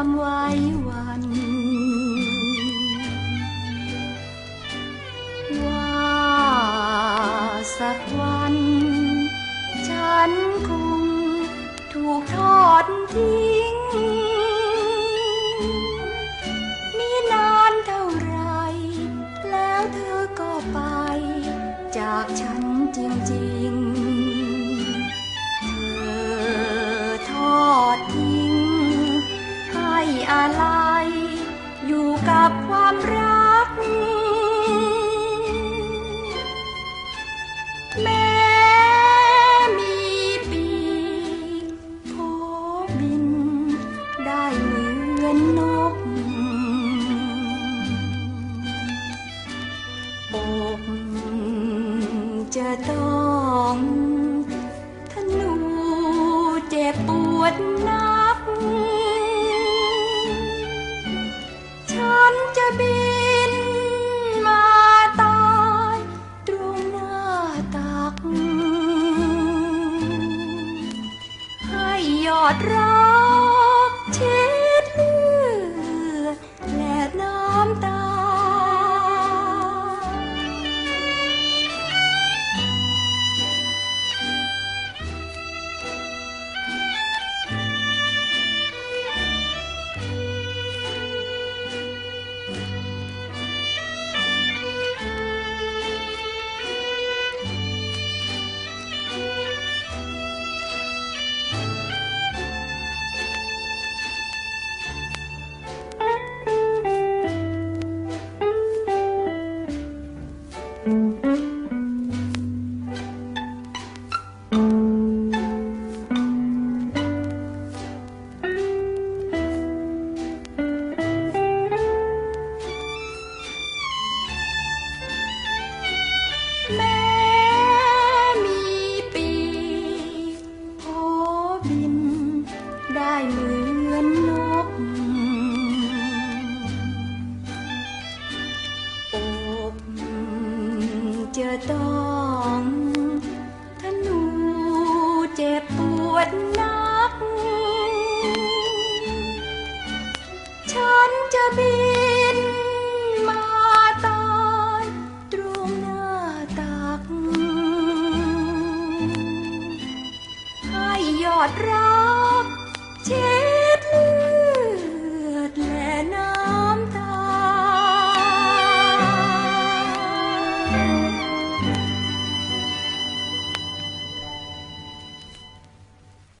ความไว้วันว่าสักวัน ฉันคงถูกทอดทิ้ง แม้มีปีกโผบินได้เหมือนนกอกจะต้อง ดรักเช็ แม้มีปีกโผบินได้เหมือนนกอกจะต้องทนูเจ็บปวดนัก ฉันจะบิน อดรักเช็